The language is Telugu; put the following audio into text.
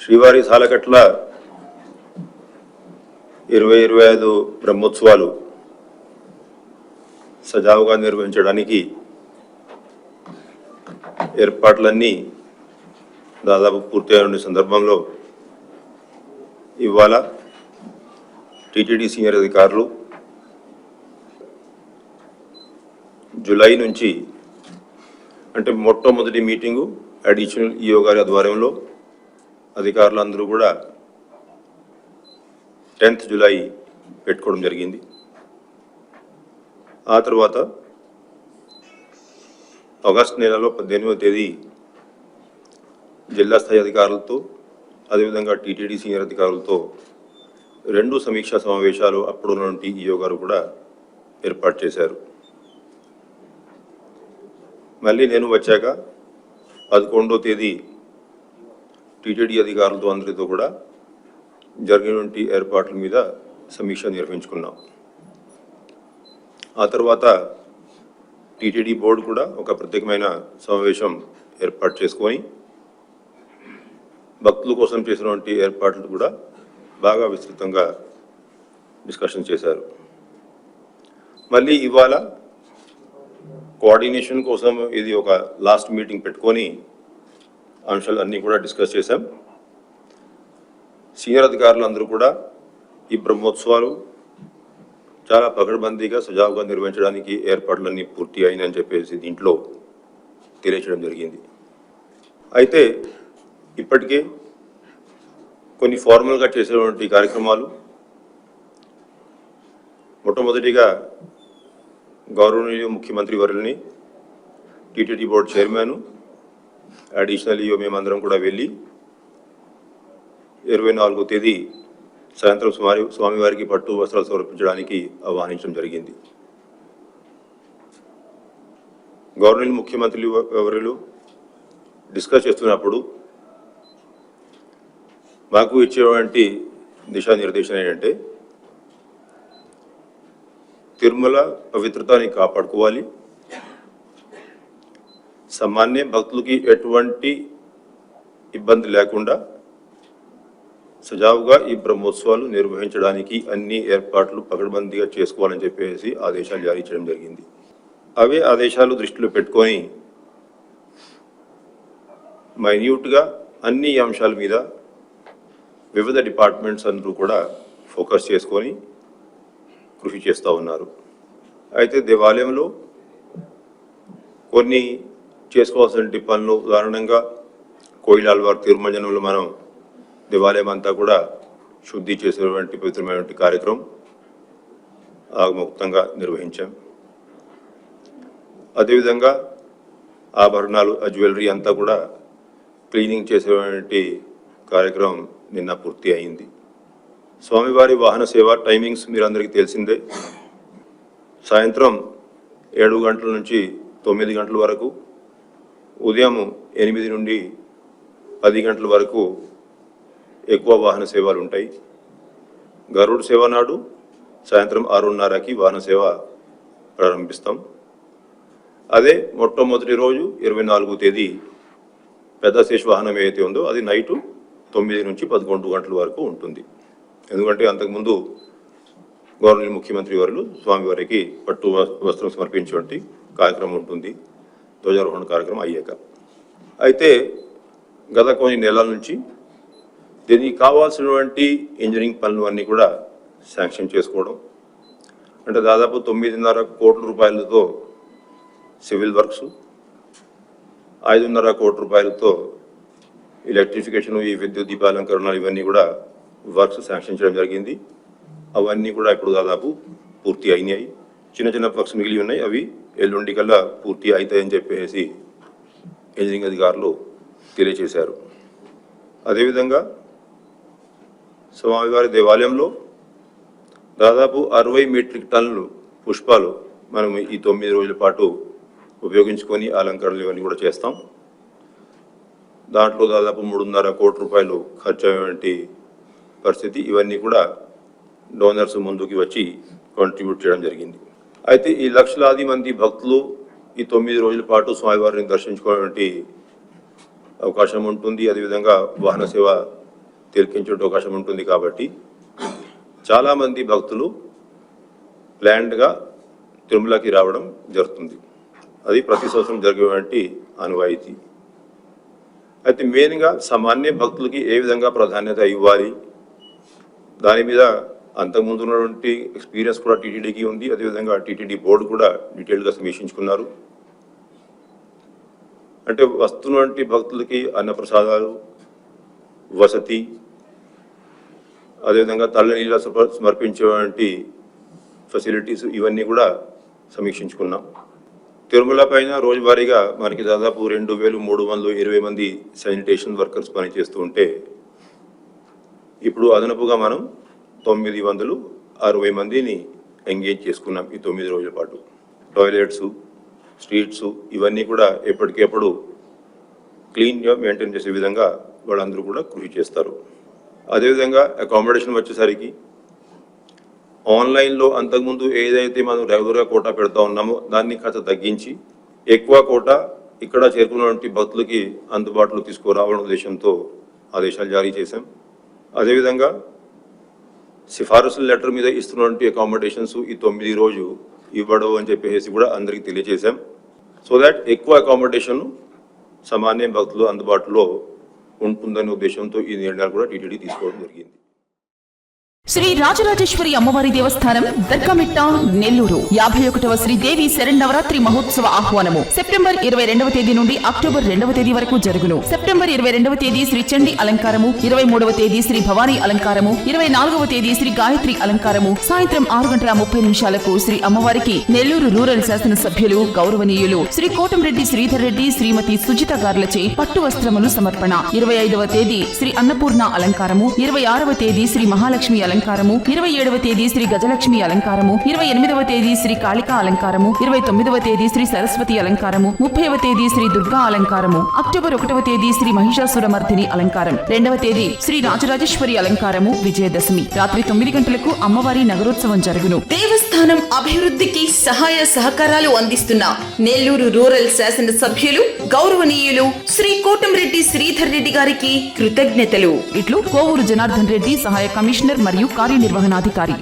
శ్రీవారి సాలకట్ల ఇరవై ఇరవై ఐదు బ్రహ్మోత్సవాలు సజావుగా నిర్వహించడానికి ఏర్పాట్లన్నీ దాదాపు పూర్తయిన సందర్భంలో ఇవాళ టీటీడీ సీనియర్ అధికారులు జూలై నుంచి అంటే మొట్టమొదటి మీటింగు అడిషనల్ ఈఓ గారి ఆధ్వర్యంలో అధికారులందరూ కూడా టెన్త్ జూలై పెట్టుకోవడం జరిగింది. ఆ తర్వాత ఆగస్ట్ నెలలో పద్దెనిమిదవ తేదీ జిల్లా స్థాయి అధికారులతో అదేవిధంగా టీటీడీ సీనియర్ అధికారులతో రెండు సమీక్షా సమావేశాలు అప్పుడు ఉన్నటువంటి ఈఓ గారు కూడా ఏర్పాటు చేశారు. మళ్ళీ నేను వచ్చాక పదకొండో తేదీ టీటీడీ అధికారులతో అందరితో కూడా జరిగినటువంటి ఏర్పాట్ల మీద సమీక్ష నిర్వహించుకున్నాం. ఆ తర్వాత టీటీడీ బోర్డు కూడా ఒక ప్రత్యేకమైన సమావేశం ఏర్పాటు చేసుకొని భక్తుల కోసం చేసినటువంటి ఏర్పాట్లు కూడా బాగా విస్తృతంగా డిస్కషన్ చేశారు. మళ్ళీ ఇవాళ కోఆర్డినేషన్ కోసం ఇది ఒక లాస్ట్ మీటింగ్ పెట్టుకొని అంశాలు అన్నీ కూడా డిస్కస్ చేశాం. సీనియర్ అధికారులు అందరూ కూడా ఈ బ్రహ్మోత్సవాలు చాలా పకడ్బందీగా సజావుగా నిర్వహించడానికి ఏర్పాట్లన్నీ పూర్తి అయినని చెప్పేసి దీంట్లో తెలియచేయడం జరిగింది. అయితే ఇప్పటికే కొన్ని ఫార్మల్గా చేసేటువంటి కార్యక్రమాలు మొట్టమొదటిగా గౌరవనీయ ముఖ్యమంత్రి వర్యుల్ని TTD board chairman additional EO మేమందరం కూడా వెళ్ళి ఇరవై నాలుగో తేదీ సాయంత్రం స్వామి స్వామివారికి పట్టు వస్త్రాలు సమర్పించడానికి ఆహ్వానించడం జరిగింది. గవర్నమెంట్ ముఖ్యమంత్రులు ఎవరు డిస్కస్ చేస్తున్నప్పుడు మాకు ఇచ్చేటువంటి దిశానిర్దేశం ఏంటంటే తిరుమల పవిత్రతని కాపాడుకోవాలి. సామాన్య భక్తులకి ఎటువంటి ఇబ్బంది లేకుండా సజావుగా ఈ బ్రహ్మోత్సవాలు నిర్వహించడానికి అన్ని ఏర్పాట్లు పకడ్బందీగా చేసుకోవాలని చెప్పేసి ఆదేశాలు జారీ చేయడం జరిగింది. అవే ఆదేశాలు దృష్టిలో పెట్టుకొని మైన్యూట్గా అన్ని అంశాల మీద వివిధ డిపార్ట్మెంట్స్ అందరూ కూడా ఫోకస్ చేసుకొని కృషి చేస్తూ ఉన్నారు. అయితే దేవాలయంలో కొన్ని చేసుకోవాల్సిన పనులు. ఉదాహరణంగా కోయిలాల్వార్ తిరుమజనంలో మనం దేవాలయం అంతా కూడా శుద్ధి చేసేటువంటి పవిత్రమైనటువంటి కార్యక్రమం ఆగముక్తంగా నిర్వహించాం. అదేవిధంగా ఆభరణాలు ఆ జ్యువెలరీ అంతా కూడా క్లీనింగ్ చేసేటువంటి కార్యక్రమం నిన్న పూర్తి అయింది. స్వామివారి వాహన సేవ టైమింగ్స్ మీరు అందరికీ తెలిసిందే. సాయంత్రం ఏడు గంటల నుంచి తొమ్మిది గంటల వరకు ఉదయం ఎనిమిది నుండి పది గంటల వరకు ఎక్కువ వాహన సేవలు ఉంటాయి. గరుడు సేవ నాడు సాయంత్రం ఆరున్నరకి వాహన సేవ ప్రారంభిస్తాం. అదే మొట్టమొదటి రోజు ఇరవై నాలుగో తేదీ పెద్ద శేష వాహనం ఏదైతే ఉందో అది నైటు తొమ్మిది నుంచి పదకొండు గంటల వరకు ఉంటుంది. ఎందుకంటే అంతకుముందు గవర్నమెంట్ ముఖ్యమంత్రి వారు స్వామివారికి పట్టు వ- వస్త్రం సమర్పించేటువంటి కార్యక్రమం ఉంటుంది. ధ్వజారోహణ కార్యక్రమం అయ్యాక. అయితే గత కొన్ని నెలల నుంచి దీనికి కావాల్సినటువంటి ఇంజనీరింగ్ పనులు అన్నీ కూడా శాంక్షన్ చేసుకోవడం అంటే దాదాపు తొమ్మిదిన్నర కోట్ల రూపాయలతో సివిల్ వర్క్స్ ఐదున్నర కోట్ల రూపాయలతో ఎలక్ట్రిఫికేషన్ ఈ విద్యుత్ దీపాలంకరణలు ఇవన్నీ కూడా వర్క్స్ శాంక్షన్ చేయడం జరిగింది. అవన్నీ కూడా ఇప్పుడు దాదాపు పూర్తి అయినాయి. చిన్న చిన్న వర్క్స్ మిగిలి ఉన్నాయి. అవి ఎల్లుండి కల్లా పూర్తి అవుతాయని చెప్పేసి ఇంజనీరింగ్ అధికారులు తెలియజేశారు అదేవిధంగా స్వామివారి దేవాలయంలో దాదాపు అరవై మెట్రిక్ టన్నులు పుష్పాలు మనం ఈ తొమ్మిది రోజుల పాటు ఉపయోగించుకొని అలంకరణలు ఇవన్నీ కూడా చేస్తాం. దాంట్లో దాదాపు మూడున్నర కోటి రూపాయలు ఖర్చు అయ్యేటువంటి పరిస్థితి ఇవన్నీ కూడా డోనర్స్ ముందుకి వచ్చి కాంట్రిబ్యూట్ చేయడం జరిగింది. అయితే ఈ లక్షలాది మంది భక్తులు ఈ తొమ్మిది రోజుల పాటు స్వామివారిని దర్శించుకోవడానికి అవకాశం ఉంటుంది. అదేవిధంగా వాహన సేవ తిరికించే అవకాశం ఉంటుంది కాబట్టి చాలామంది భక్తులు ప్లాన్డ్గా తిరుమలకి రావడం జరుగుతుంది. అది ప్రతి సంవత్సరం జరిగేటువంటి అనువాయితీ అయితే మెయిన్గా సామాన్య భక్తులకి ఏ విధంగా ప్రాధాన్యత ఇవ్వాలి? దాని మీద అంతకుముందు ఉన్నటువంటి ఎక్స్పీరియన్స్ కూడా టీటీడీకి ఉంది. అదేవిధంగా టీటీడీ బోర్డు కూడా డీటెయిల్గా సమీక్షించుకున్నారు. అంటే వస్తున్నటువంటి భక్తులకి అన్నప్రసాదాలు వసతి అదేవిధంగా తల్ల నీళ్ళ సమర్పించేటువంటి ఫెసిలిటీస్ ఇవన్నీ కూడా సమీక్షించుకున్నాం. తిరుమల పైన రోజువారీగా మనకి దాదాపు రెండు వేలు మూడు వందలు ఇరవై మంది శానిటేషన్ వర్కర్స్ పనిచేస్తూ ఉంటే ఇప్పుడు అదనపుగా మనం తొమ్మిది వందలు అరవై మందిని ఎంగేజ్ చేసుకున్నాం ఈ తొమ్మిది రోజుల పాటు. టాయిలెట్స్ స్ట్రీట్స్ ఇవన్నీ కూడా ఎప్పటికెప్పుడు క్లీన్గా మెయింటైన్ చేసే విధంగా వాళ్ళందరూ కూడా కృషి చేస్తారు. అదేవిధంగా అకామిడేషన్ వచ్చేసరికి ఆన్లైన్లో అంతకుముందు ఏదైతే మనం రెగ్యులర్గా కోటా పెడతా ఉన్నామో దాన్ని కాస్త తగ్గించి ఎక్కువ కోటా ఇక్కడ చేరుకున్నటువంటి భక్తులకి అందుబాటులో తీసుకురావడం ఉద్దేశంతో ఆదేశాలు జారీ చేశాం. అదేవిధంగా సిఫారసుల లెటర్ మీద ఇస్తున్నటువంటి అకామిడేషన్స్ ఈ తొమ్మిది రోజు ఇవ్వడం అని చెప్పేసి కూడా అందరికీ తెలియజేశాం. సో దాట్ ఎక్కువ అకామిడేషన్ సామాన్య భక్తులు అందుబాటులో ఉంటుందనే ఉద్దేశంతో ఈ నిర్ణయాలు కూడా టీటీడీ తీసుకోవడం జరిగింది. శ్రీ రాజరాజేశ్వరి అమ్మవారి దేవస్థానం దర్గమిట్ట నెల్లూరు. యాభై ఒకటవ శ్రీదేవి శరణవరాత్రి మహోత్సవ ఆహ్వానము. సెప్టెంబర్ ఇరవై రెండవ తేదీ నుండి అక్టోబర్ రెండవ తేదీ వరకు జరుగును. సెప్టెంబర్ ఇరవై రెండవ తేదీ శ్రీ చండి అలంకారము ఇరవై మూడవ తేదీ శ్రీ భవానీ అలంకారము ఇరవై నాలుగవ తేదీ శ్రీ గాయత్రి అలంకారము. సాయంత్రం ఆరు గంటల ముప్పై నిమిషాలకు శ్రీ అమ్మవారికి నెల్లూరు రూరల్ శాసన సభ్యులు గౌరవనీయులు శ్రీ కోటంరెడ్డి శ్రీధర్ రెడ్డి శ్రీమతి సుజిత గార్లచే పట్టు వస్త్రములు సమర్పణ. ఇరవై ఐదవ తేదీ శ్రీ అన్నపూర్ణ అలంకారము ఇరవై ఆరవ తేదీ శ్రీ మహాలక్ష్మి అలంకారము. ఇరవై ఏడవ తేదీ శ్రీ గజలక్ష్మి అలంకారము. ఇరవై ఎనిమిదవ తేదీ శ్రీ కాళికా అలంకారము. ఇరవై తొమ్మిదవ తేదీ శ్రీ సరస్వతి అలంకారము. ముప్పైవ తేదీ శ్రీ దుర్గా అలంకారము. అక్టోబర్ ఒకటవ తేదీ శ్రీ మహిషాసురమర్దిని అలంకారం. రెండవ తేదీ శ్రీ రాజరాజేశ్వరి అలంకారము. విజయదశమి. రాత్రి తొమ్మిది గంటలకు అమ్మవారి నగరోత్సవం జరుగును. దేవస్థానం అభివృద్ధికి సహాయ సహకారాలు అందిస్తున్న నెల్లూరు రూరల్ శాసన సభ్యులు గౌరవనీయులు శ్రీ కోటంరెడ్డి శ్రీధర్ రెడ్డి గారికి కృతజ్ఞతలు. ఇట్లు కోవూరు జనార్దన్ రెడ్డి సహాయ కమిషనర్ మరియు కార్యనిర్వహణాధికారి.